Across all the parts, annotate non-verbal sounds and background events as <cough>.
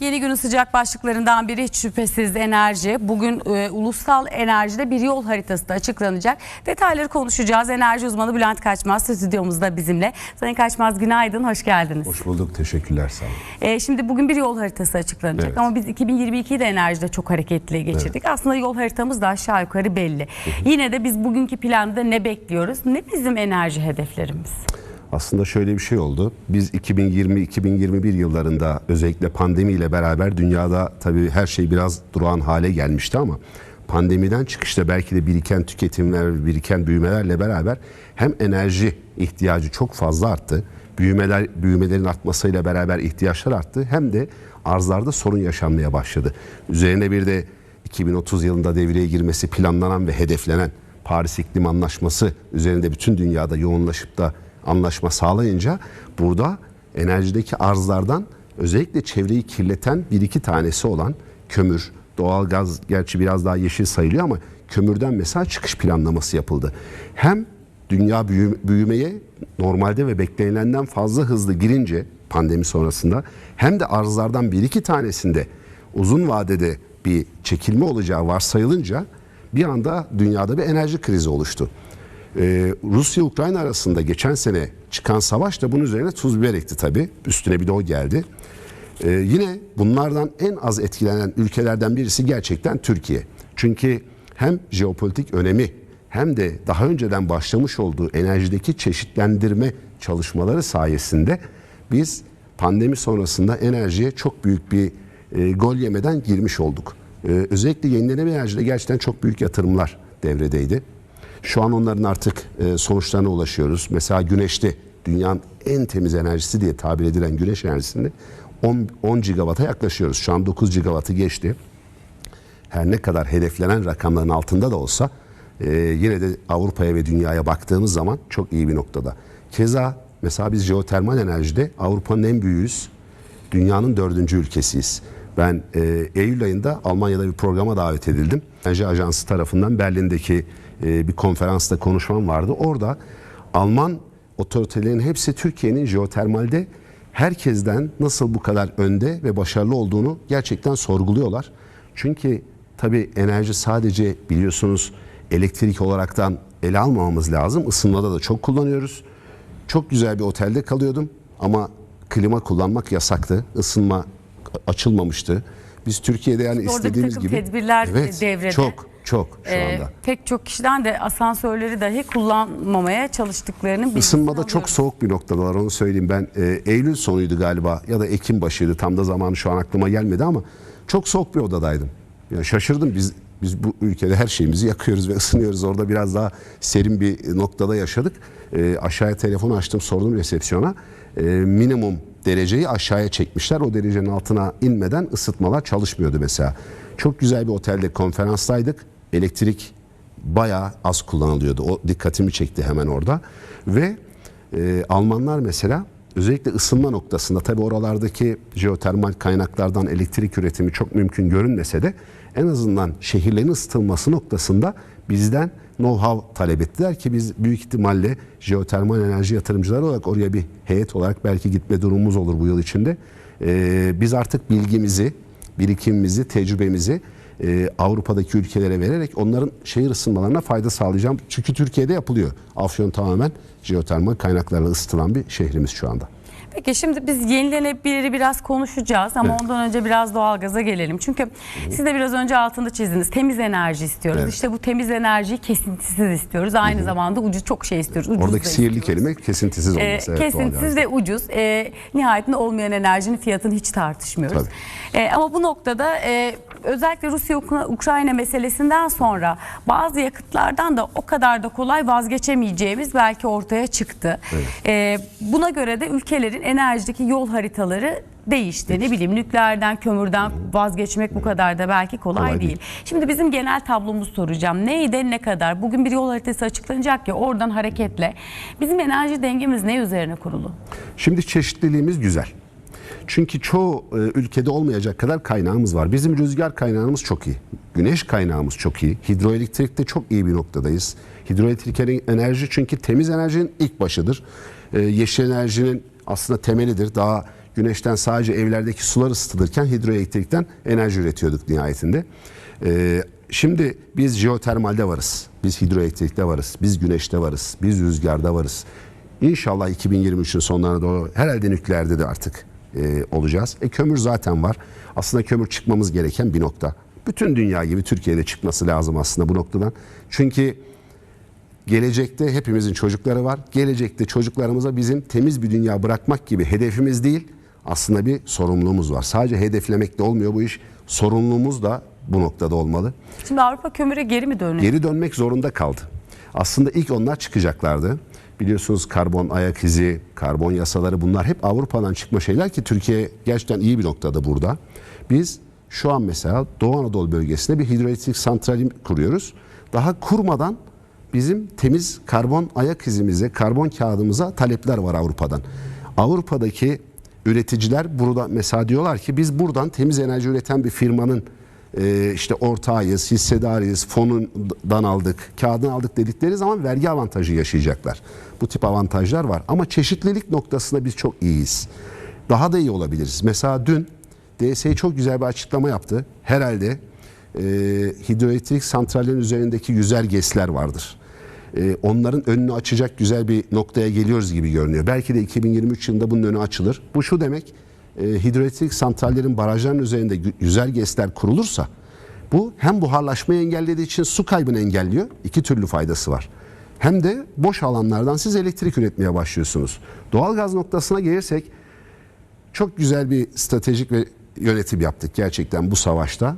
Yeni günün sıcak başlıklarından biri hiç şüphesiz enerji. Bugün e, ulusal enerjide bir yol haritası da açıklanacak. Detayları konuşacağız. Enerji uzmanı Bülent Kaçmaz stüdyomuzda bizimle. Sayın Kaçmaz günaydın, hoş geldiniz. Hoş bulduk. Teşekkürler sağ olun. E, şimdi bugün bir yol haritası açıklanacak Evet. ama biz 2022'yi de enerjide çok hareketli geçirdik. Aslında yol haritamız da aşağı yukarı belli. Yine de biz bugünkü planda ne bekliyoruz? Ne bizim enerji hedeflerimiz? Aslında şöyle bir şey oldu. Biz 2020-2021 yıllarında özellikle pandemiyle beraber dünyada tabii her şey biraz durağan hale gelmişti ama pandemiden çıkışta belki de biriken tüketimler, biriken büyümelerle beraber hem enerji ihtiyacı çok fazla arttı. Büyümeler büyümelerin artmasıyla beraber ihtiyaçlar arttı. Hem de arzlarda sorun yaşanmaya başladı. Üzerine bir de 2030 yılında devreye girmesi planlanan ve hedeflenen Paris İklim Anlaşması üzerinde bütün dünyada yoğunlaşıp da anlaşma sağlayınca burada enerjideki arzlardan özellikle çevreyi kirleten bir iki tanesi olan kömür, doğalgaz gerçi biraz daha yeşil sayılıyor ama kömürden mesela çıkış planlaması yapıldı. Hem dünya büyü- büyümeye normalde ve beklenilenden fazla hızlı girince pandemi sonrasında hem de arzlardan bir iki tanesinde uzun vadede bir çekilme olacağı varsayılınca bir anda dünyada bir enerji krizi oluştu. Ee, Rusya-Ukrayna arasında geçen sene çıkan savaş da bunun üzerine tuz biber ekti tabii. Üstüne bir de o geldi. Ee, yine bunlardan en az etkilenen ülkelerden birisi gerçekten Türkiye. Çünkü hem jeopolitik önemi hem de daha önceden başlamış olduğu enerjideki çeşitlendirme çalışmaları sayesinde biz pandemi sonrasında enerjiye çok büyük bir e, gol yemeden girmiş olduk. Ee, özellikle yenilenebilir enerjide gerçekten çok büyük yatırımlar devredeydi. Şu an onların artık e, sonuçlarına ulaşıyoruz. Mesela güneşte dünyanın en temiz enerjisi diye tabir edilen güneş enerjisinde 10, 10 gigawata yaklaşıyoruz. Şu an 9 gigawattı geçti. Her ne kadar hedeflenen rakamların altında da olsa e, yine de Avrupa'ya ve dünyaya baktığımız zaman çok iyi bir noktada. Keza mesela biz jeotermal enerjide Avrupa'nın en büyüğüyüz. Dünyanın dördüncü ülkesiyiz. Ben e, Eylül ayında Almanya'da bir programa davet edildim. Enerji Ajansı tarafından Berlin'deki e, bir konferansta konuşmam vardı. Orada Alman otoritelerin hepsi Türkiye'nin jeotermalde herkesten nasıl bu kadar önde ve başarılı olduğunu gerçekten sorguluyorlar. Çünkü tabii enerji sadece biliyorsunuz elektrik olaraktan ele almamamız lazım. Isınmada da çok kullanıyoruz. Çok güzel bir otelde kalıyordum ama klima kullanmak yasaktı. Isınma açılmamıştı. Biz Türkiye'de yani Orada bir istediğimiz takım gibi tedbirler evet, devrede. Çok çok şu Ee, anda. pek çok kişiden de asansörleri dahi kullanmamaya çalıştıklarının bilgisini Isınmada çok soğuk bir noktadalar onu söyleyeyim ben. e, Eylül sonuydu galiba ya da Ekim başıydı tam da zamanı şu an aklıma gelmedi ama çok soğuk bir odadaydım. Ya şaşırdım biz biz bu ülkede her şeyimizi yakıyoruz ve <laughs> ısınıyoruz. Orada biraz daha serin bir noktada yaşadık. E, aşağıya telefon açtım sordum resepsiyona. E, minimum dereceyi aşağıya çekmişler. O derecenin altına inmeden ısıtmalar çalışmıyordu mesela. Çok güzel bir otelde konferanstaydık. Elektrik bayağı az kullanılıyordu. O dikkatimi çekti hemen orada. Ve e, Almanlar mesela özellikle ısınma noktasında tabi oralardaki jeotermal kaynaklardan elektrik üretimi çok mümkün görünmese de en azından şehirlerin ısıtılması noktasında bizden know-how talep ettiler ki biz büyük ihtimalle jeotermal enerji yatırımcıları olarak oraya bir heyet olarak belki gitme durumumuz olur bu yıl içinde. E, biz artık bilgimizi, birikimimizi, tecrübemizi e, Avrupa'daki ülkelere vererek onların şehir ısınmalarına fayda sağlayacağım. Çünkü Türkiye'de yapılıyor. Afyon tamamen jeotermal kaynaklarla ısıtılan bir şehrimiz şu anda. Peki şimdi biz yenilenebiliri biraz konuşacağız ama Evet. ondan önce biraz doğalgaza gelelim. Çünkü siz de biraz önce altında çizdiniz. Temiz enerji istiyoruz. Evet. İşte bu temiz enerjiyi kesintisiz istiyoruz. Aynı zamanda ucuz çok şey istiyoruz. Ucuz da Oradaki sihirli istiyoruz. kelime kesintisiz Ee, olması. evet, kesintisiz ve ucuz. Ee, nihayetinde olmayan enerjinin fiyatını hiç tartışmıyoruz. Ee, ama bu noktada e, özellikle Rusya-Ukrayna meselesinden sonra bazı yakıtlardan da o kadar da kolay vazgeçemeyeceğimiz belki ortaya çıktı. Ee, buna göre de ülkelerin enerjideki yol haritaları değişti. Ne bileyim nükleerden, kömürden vazgeçmek bu kadar da belki kolay, Kolay değil. değil. Şimdi bizim genel tablomuzu soracağım. Neydi ne kadar? Bugün bir yol haritası açıklanacak ya oradan hareketle. Bizim enerji dengemiz ne üzerine kurulu? Şimdi çeşitliliğimiz güzel. Çünkü çoğu e, ülkede olmayacak kadar kaynağımız var. Bizim rüzgar kaynağımız çok iyi. Güneş kaynağımız çok iyi. Hidroelektrikte çok iyi bir noktadayız. Hidroelektrik enerji çünkü temiz enerjinin ilk başıdır. E, yeşil enerjinin aslında temelidir. Daha güneşten sadece evlerdeki sular ısıtılırken hidroelektrikten enerji üretiyorduk nihayetinde. Ee, şimdi biz jeotermalde varız. Biz hidroelektrikte varız. Biz güneşte varız. Biz rüzgarda varız. İnşallah 2023'ün sonlarına doğru herhalde nükleerde de artık e, olacağız. E kömür zaten var. Aslında kömür çıkmamız gereken bir nokta. Bütün dünya gibi Türkiye'de çıkması lazım aslında bu noktadan. Çünkü gelecekte hepimizin çocukları var. Gelecekte çocuklarımıza bizim temiz bir dünya bırakmak gibi hedefimiz değil, aslında bir sorumluluğumuz var. Sadece hedeflemekle olmuyor bu iş. Sorumluluğumuz da bu noktada olmalı. Şimdi Avrupa kömüre geri mi dönüyor? Geri dönmek zorunda kaldı. Aslında ilk onlar çıkacaklardı. Biliyorsunuz karbon ayak izi, karbon yasaları bunlar hep Avrupa'dan çıkma şeyler ki Türkiye gerçekten iyi bir noktada burada. Biz şu an mesela Doğu Anadolu bölgesinde bir hidroelektrik santrali kuruyoruz. Daha kurmadan bizim temiz karbon ayak izimize, karbon kağıdımıza talepler var Avrupa'dan. Avrupa'daki üreticiler burada mesela diyorlar ki biz buradan temiz enerji üreten bir firmanın e, işte ortağıyız, hissedarıyız, fonundan aldık, kağıdını aldık dedikleri zaman vergi avantajı yaşayacaklar. Bu tip avantajlar var ama çeşitlilik noktasında biz çok iyiyiz. Daha da iyi olabiliriz. Mesela dün DSE çok güzel bir açıklama yaptı. Herhalde e, hidroelektrik santrallerin üzerindeki güzel GES'ler vardır. E, onların önünü açacak güzel bir noktaya geliyoruz gibi görünüyor. Belki de 2023 yılında bunun önü açılır. Bu şu demek, e, hidroelektrik santrallerin barajların üzerinde gü- güzel GES'ler kurulursa bu hem buharlaşmayı engellediği için su kaybını engelliyor. İki türlü faydası var. Hem de boş alanlardan siz elektrik üretmeye başlıyorsunuz. Doğalgaz noktasına gelirsek çok güzel bir stratejik ve yönetim yaptık gerçekten bu savaşta.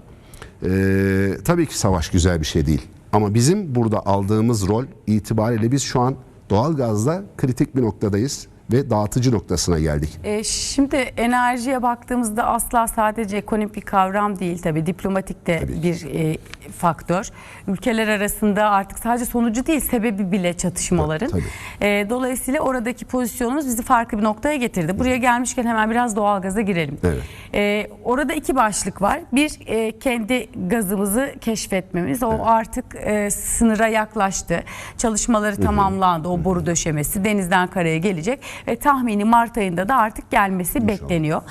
Ee, tabii ki savaş güzel bir şey değil. Ama bizim burada aldığımız rol itibariyle biz şu an doğalgazda kritik bir noktadayız ve dağıtıcı noktasına geldik. E, şimdi enerjiye baktığımızda asla sadece ekonomik bir kavram değil tabii diplomatik de Tabii bir e, faktör. Ülkeler arasında artık sadece sonucu değil sebebi bile çatışmaların. Tabii, E, dolayısıyla oradaki pozisyonumuz bizi farklı bir noktaya getirdi. Buraya gelmişken hemen biraz doğalgaza girelim. Evet. E, orada iki başlık var. Bir e, kendi gazımızı keşfetmemiz. O artık e, sınıra yaklaştı. Çalışmaları tamamlandı. O boru döşemesi denizden karaya gelecek. Ve tahmini Mart ayında da artık gelmesi bekleniyor.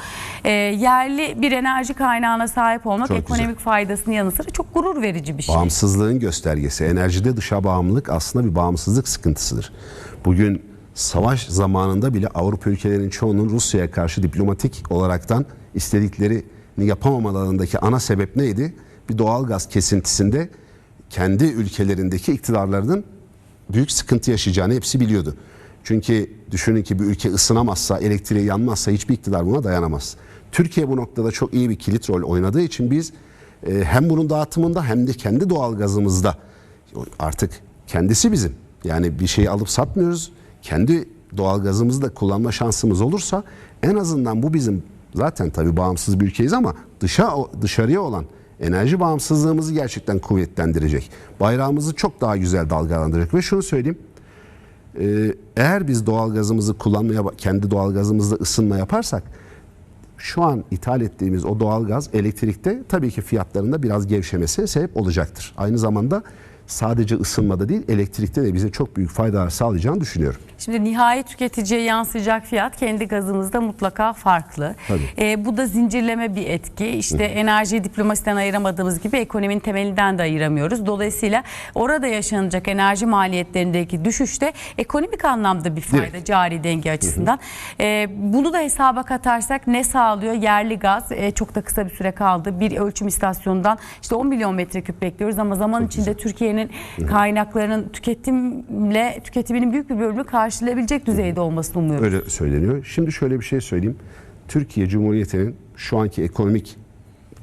E, yerli bir enerji kaynağına sahip olmak Çok ekonomik faydasının yanı sıra çok gurur verici bir şey. Bağımsızlığın göstergesi. Enerjide dışa bağımlılık aslında bir bağımsızlık sıkıntısıdır. Bugün savaş zamanında bile Avrupa ülkelerinin çoğunun Rusya'ya karşı diplomatik olaraktan istediklerini yapamamalarındaki ana sebep neydi? Bir doğal gaz kesintisinde kendi ülkelerindeki iktidarlarının büyük sıkıntı yaşayacağını hepsi biliyordu. Çünkü düşünün ki bir ülke ısınamazsa, elektriği yanmazsa hiçbir iktidar buna dayanamaz. Türkiye bu noktada çok iyi bir kilit rol oynadığı için biz e, hem bunun dağıtımında hem de kendi doğal gazımızda artık kendisi bizim. Yani bir şeyi alıp satmıyoruz. Kendi doğal gazımızı da kullanma şansımız olursa en azından bu bizim zaten tabii bağımsız bir ülkeyiz ama dışa dışarıya olan enerji bağımsızlığımızı gerçekten kuvvetlendirecek. Bayrağımızı çok daha güzel dalgalandıracak ve şunu söyleyeyim. Ee, eğer biz doğalgazımızı kullanmaya kendi doğalgazımızla ısınma yaparsak şu an ithal ettiğimiz o doğalgaz elektrikte tabii ki fiyatlarında biraz gevşemesine sebep olacaktır. Aynı zamanda sadece ısınmada değil elektrikte de bize çok büyük faydalar sağlayacağını düşünüyorum. Şimdi nihai tüketiciye yansıyacak fiyat kendi gazımızda mutlaka farklı. Ee, bu da zincirleme bir etki. İşte enerjiyi diplomasiden ayıramadığımız gibi ekonominin temelinden de ayıramıyoruz. Dolayısıyla orada yaşanacak enerji maliyetlerindeki düşüşte ekonomik anlamda bir fayda Direkt. cari denge açısından. Ee, bunu da hesaba katarsak ne sağlıyor? Yerli gaz e, çok da kısa bir süre kaldı. Bir ölçüm istasyonundan işte 10 milyon metreküp bekliyoruz ama zaman içinde Türkiye'nin kaynaklarının tüketimle tüketiminin büyük bir bölümü karşılayabilecek düzeyde olmasını umuyoruz. Öyle söyleniyor. Şimdi şöyle bir şey söyleyeyim. Türkiye Cumhuriyeti'nin şu anki ekonomik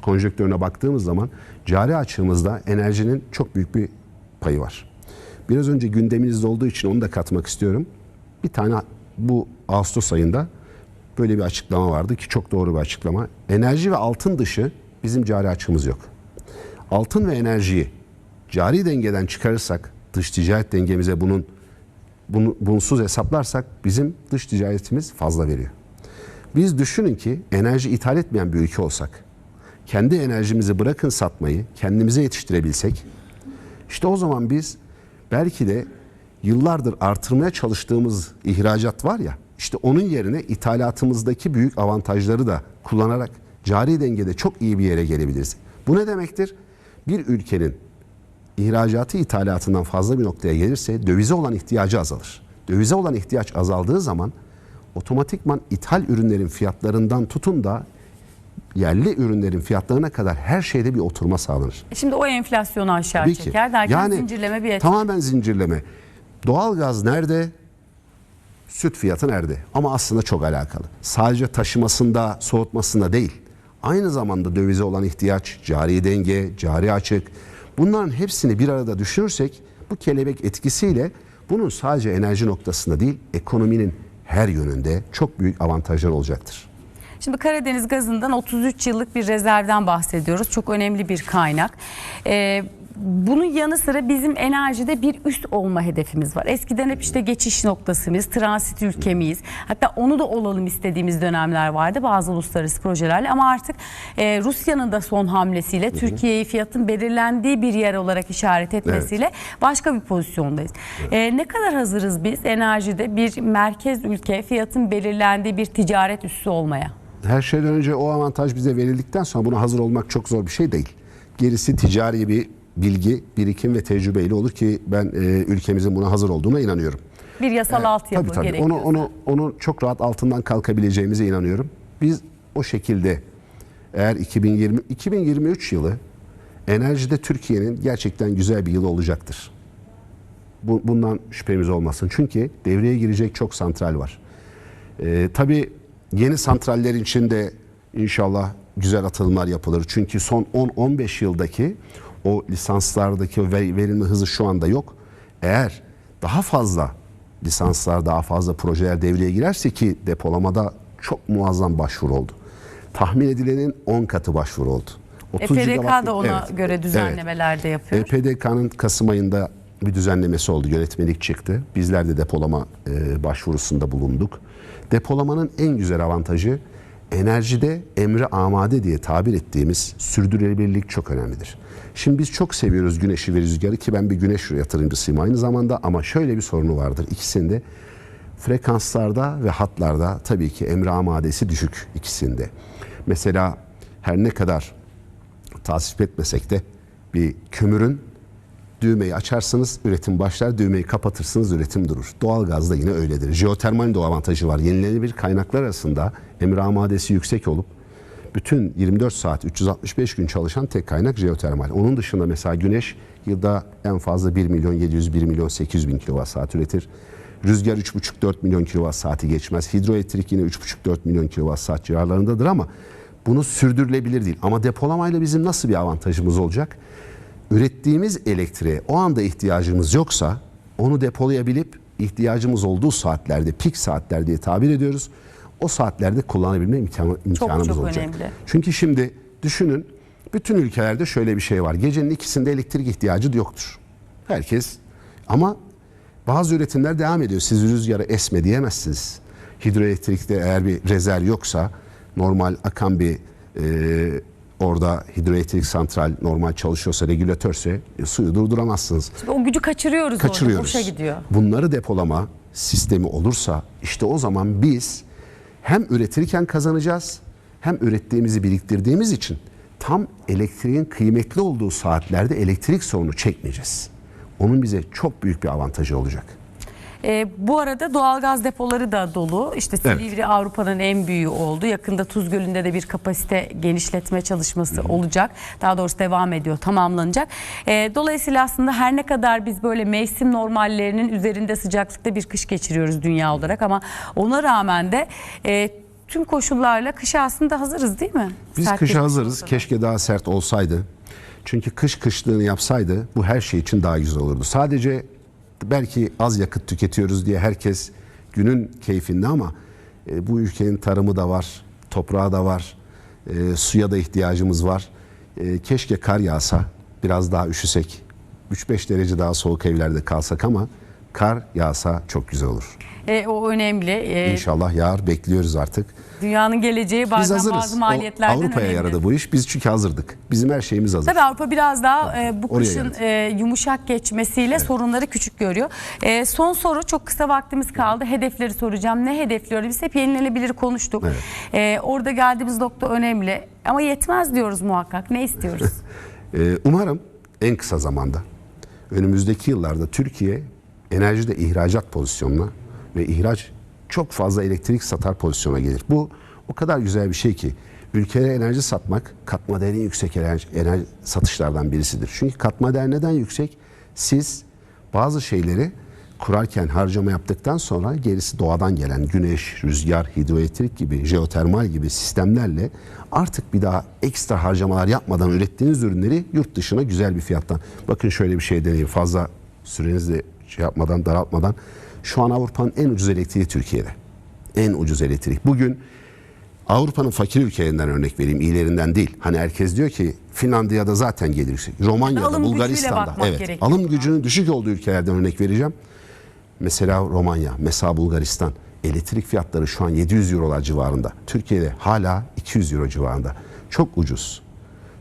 konjonktürüne baktığımız zaman cari açığımızda enerjinin çok büyük bir payı var. Biraz önce gündeminizde olduğu için onu da katmak istiyorum. Bir tane bu Ağustos ayında böyle bir açıklama vardı ki çok doğru bir açıklama. Enerji ve altın dışı bizim cari açığımız yok. Altın ve enerjiyi cari dengeden çıkarırsak dış ticaret dengemize bunun bunu bunsuz hesaplarsak bizim dış ticaretimiz fazla veriyor. Biz düşünün ki enerji ithal etmeyen bir ülke olsak, kendi enerjimizi bırakın satmayı, kendimize yetiştirebilsek, işte o zaman biz belki de yıllardır artırmaya çalıştığımız ihracat var ya, işte onun yerine ithalatımızdaki büyük avantajları da kullanarak cari dengede çok iyi bir yere gelebiliriz. Bu ne demektir? Bir ülkenin ihracatı ithalatından fazla bir noktaya gelirse dövize olan ihtiyacı azalır. Dövize olan ihtiyaç azaldığı zaman otomatikman ithal ürünlerin fiyatlarından tutun da yerli ürünlerin fiyatlarına kadar her şeyde bir oturma sağlanır. Şimdi o enflasyonu aşağı Tabii ki. çeker derken zincirleme bir etki. Tamamen zincirleme. Doğalgaz nerede? Süt fiyatı nerede? Ama aslında çok alakalı. Sadece taşımasında, soğutmasında değil. Aynı zamanda dövize olan ihtiyaç, cari denge, cari açık. Bunların hepsini bir arada düşünürsek bu kelebek etkisiyle bunun sadece enerji noktasında değil, ekonominin her yönünde çok büyük avantajlar olacaktır. Şimdi Karadeniz gazından 33 yıllık bir rezervden bahsediyoruz. Çok önemli bir kaynak. Ee, bunun yanı sıra bizim enerjide bir üst olma hedefimiz var. Eskiden hep işte geçiş noktasımız, transit ülkemiyiz. Hatta onu da olalım istediğimiz dönemler vardı bazı uluslararası projelerle. Ama artık e, Rusya'nın da son hamlesiyle Türkiye'yi fiyatın belirlendiği bir yer olarak işaret etmesiyle başka bir pozisyondayız. E, ne kadar hazırız biz enerjide bir merkez ülke fiyatın belirlendiği bir ticaret üssü olmaya? Her şeyden önce o avantaj bize verildikten sonra buna hazır olmak çok zor bir şey değil. Gerisi ticari bir bilgi, birikim ve tecrübeyle olur ki ben e, ülkemizin buna hazır olduğuna inanıyorum. Bir yasal altyapı Tabii tabii. gerekiyor. Onu onu onu çok rahat altından kalkabileceğimize inanıyorum. Biz o şekilde eğer 2020 2023 yılı enerjide Türkiye'nin gerçekten güzel bir yıl olacaktır. Bu, bundan şüphemiz olmasın. Çünkü devreye girecek çok santral var. Ee, tabii yeni santrallerin içinde inşallah güzel atılımlar yapılır. Çünkü son 10-15 yıldaki o lisanslardaki verilme hızı şu anda yok. Eğer daha fazla lisanslar, daha fazla projeler devreye girerse ki depolamada çok muazzam başvuru oldu. Tahmin edilenin 10 katı başvuru oldu. 30 EPDK gigawattlık- da ona Evet, göre evet. düzenlemeler de yapıyor. EPDK'nın Kasım ayında bir düzenlemesi oldu. Yönetmelik çıktı. Bizler de depolama e, başvurusunda bulunduk. Depolamanın en güzel avantajı enerjide emri amade diye tabir ettiğimiz sürdürülebilirlik çok önemlidir. Şimdi biz çok seviyoruz güneşi ve rüzgarı ki ben bir güneş yatırımcısıyım aynı zamanda ama şöyle bir sorunu vardır. İkisinde frekanslarda ve hatlarda tabii ki emri amadesi düşük ikisinde. Mesela her ne kadar tasvip etmesek de bir kömürün düğmeyi açarsınız üretim başlar düğmeyi kapatırsınız üretim durur. Doğalgaz da yine öyledir. Jeotermal de o avantajı var. Yenilenebilir kaynaklar arasında emir amadesi yüksek olup bütün 24 saat 365 gün çalışan tek kaynak jeotermal. Onun dışında mesela güneş yılda en fazla 1 milyon 700 1 milyon 800 bin kilowatt saat üretir. Rüzgar 3,5-4 milyon kilowatt saati geçmez. Hidroelektrik yine 3,5-4 milyon kilowatt saat civarlarındadır ama bunu sürdürülebilir değil. Ama depolamayla bizim nasıl bir avantajımız olacak? Ürettiğimiz elektriğe o anda ihtiyacımız yoksa onu depolayabilip ihtiyacımız olduğu saatlerde, pik saatler diye tabir ediyoruz. O saatlerde kullanabilme imkanı, imkanımız çok olacak. önemli. Çünkü şimdi düşünün bütün ülkelerde şöyle bir şey var. Gecenin ikisinde elektrik ihtiyacı yoktur. Herkes ama bazı üretimler devam ediyor. Siz rüzgarı esme diyemezsiniz. Hidroelektrikte eğer bir rezerv yoksa normal akan bir e, orada hidroelektrik santral normal çalışıyorsa regülatörse e, suyu durduramazsınız O gücü kaçırıyoruz, orada. kaçırıyoruz. Boşa gidiyor. Bunları depolama sistemi olursa işte o zaman biz hem üretirken kazanacağız hem ürettiğimizi biriktirdiğimiz için tam elektriğin kıymetli olduğu saatlerde elektrik sorunu çekmeyeceğiz. Onun bize çok büyük bir avantajı olacak. Ee, bu arada doğalgaz depoları da dolu. İşte Evet. Silivri Avrupa'nın en büyüğü oldu. Yakında Tuz Gölü'nde de bir kapasite genişletme çalışması olacak. Daha doğrusu devam ediyor, tamamlanacak. Ee, dolayısıyla aslında her ne kadar biz böyle mevsim normallerinin üzerinde sıcaklıkta bir kış geçiriyoruz dünya olarak ama ona rağmen de e, tüm koşullarla kışa aslında hazırız değil mi? Biz Sert kışa hazırız. olsa. Keşke daha sert olsaydı. Çünkü kış kışlığını yapsaydı bu her şey için daha güzel olurdu. Sadece belki az yakıt tüketiyoruz diye herkes günün keyfinde ama e, bu ülkenin tarımı da var, toprağı da var, e, suya da ihtiyacımız var. E, keşke kar yağsa, biraz daha üşüsek, 3-5 derece daha soğuk evlerde kalsak ama Kar yağsa çok güzel olur. E, o önemli. E, İnşallah yağar bekliyoruz artık. dünyanın geleceği Biz bazen hazırız. bazı maliyetlerden Avrupa'ya önemli. yaradı bu iş. Biz çünkü hazırdık. Bizim her şeyimiz hazır. Tabii Avrupa biraz daha e, bu Oraya kışın e, yumuşak geçmesiyle sorunları küçük görüyor. E, son soru çok kısa vaktimiz kaldı. Hedefleri soracağım. Ne hedefliyoruz? Biz hep yenilenebilir konuştuk. Evet. E, orada geldiğimiz nokta önemli. Ama yetmez diyoruz muhakkak. Ne istiyoruz? Ee, <laughs> umarım en kısa zamanda önümüzdeki yıllarda Türkiye enerjide ihracat pozisyonuna ve ihraç çok fazla elektrik satar pozisyona gelir. Bu o kadar güzel bir şey ki ülkelere enerji satmak katma değeri yüksek enerji, enerji satışlardan birisidir. Çünkü katma değer neden yüksek? Siz bazı şeyleri kurarken harcama yaptıktan sonra gerisi doğadan gelen güneş, rüzgar, hidroelektrik gibi, jeotermal gibi sistemlerle artık bir daha ekstra harcamalar yapmadan ürettiğiniz ürünleri yurt dışına güzel bir fiyattan. Bakın şöyle bir şey deneyeyim fazla sürenizi şey yapmadan daraltmadan. Şu an Avrupa'nın en ucuz elektriği Türkiye'de. En ucuz elektrik. Bugün Avrupa'nın fakir ülkelerinden örnek vereyim, iyilerinden değil. Hani herkes diyor ki Finlandiya'da zaten gelir yüksek. Romanya'da, Alım Bulgaristan'da. Evet. gerekiyor. Alım gücünün düşük olduğu ülkelerden örnek vereceğim. Mesela Romanya, mesela Bulgaristan. Elektrik fiyatları şu an 700 eurolar civarında. Türkiye'de hala 200 euro civarında. Çok ucuz.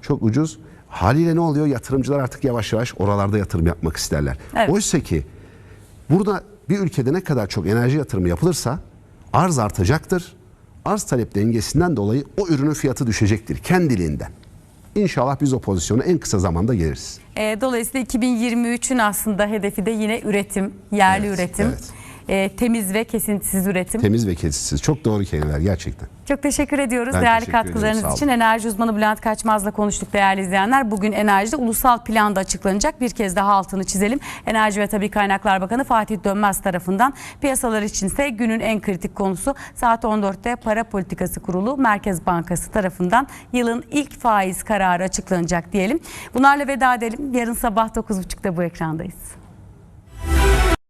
Çok ucuz. Haliyle ne oluyor? Yatırımcılar artık yavaş yavaş oralarda yatırım yapmak isterler. Evet. Oysa ki burada bir ülkede ne kadar çok enerji yatırımı yapılırsa arz artacaktır. Arz talep dengesinden dolayı o ürünün fiyatı düşecektir kendiliğinden. İnşallah biz o pozisyona en kısa zamanda geliriz. E, dolayısıyla 2023'ün aslında hedefi de yine üretim, yerli Evet, üretim, evet. E, temiz ve kesintisiz üretim. Temiz ve kesisiz. Çok doğru kelimeler gerçekten. Çok teşekkür ediyoruz Ben değerli teşekkür katkılarınız için. Enerji uzmanı Bülent Kaçmaz'la konuştuk değerli izleyenler. Bugün enerjide ulusal planda açıklanacak. Bir kez daha altını çizelim. Enerji ve Tabii Kaynaklar Bakanı Fatih Dönmez tarafından piyasalar içinse günün en kritik konusu saat 14'te Para Politikası Kurulu Merkez Bankası tarafından yılın ilk faiz kararı açıklanacak diyelim. Bunlarla veda edelim. Yarın sabah 9.30'da bu ekrandayız.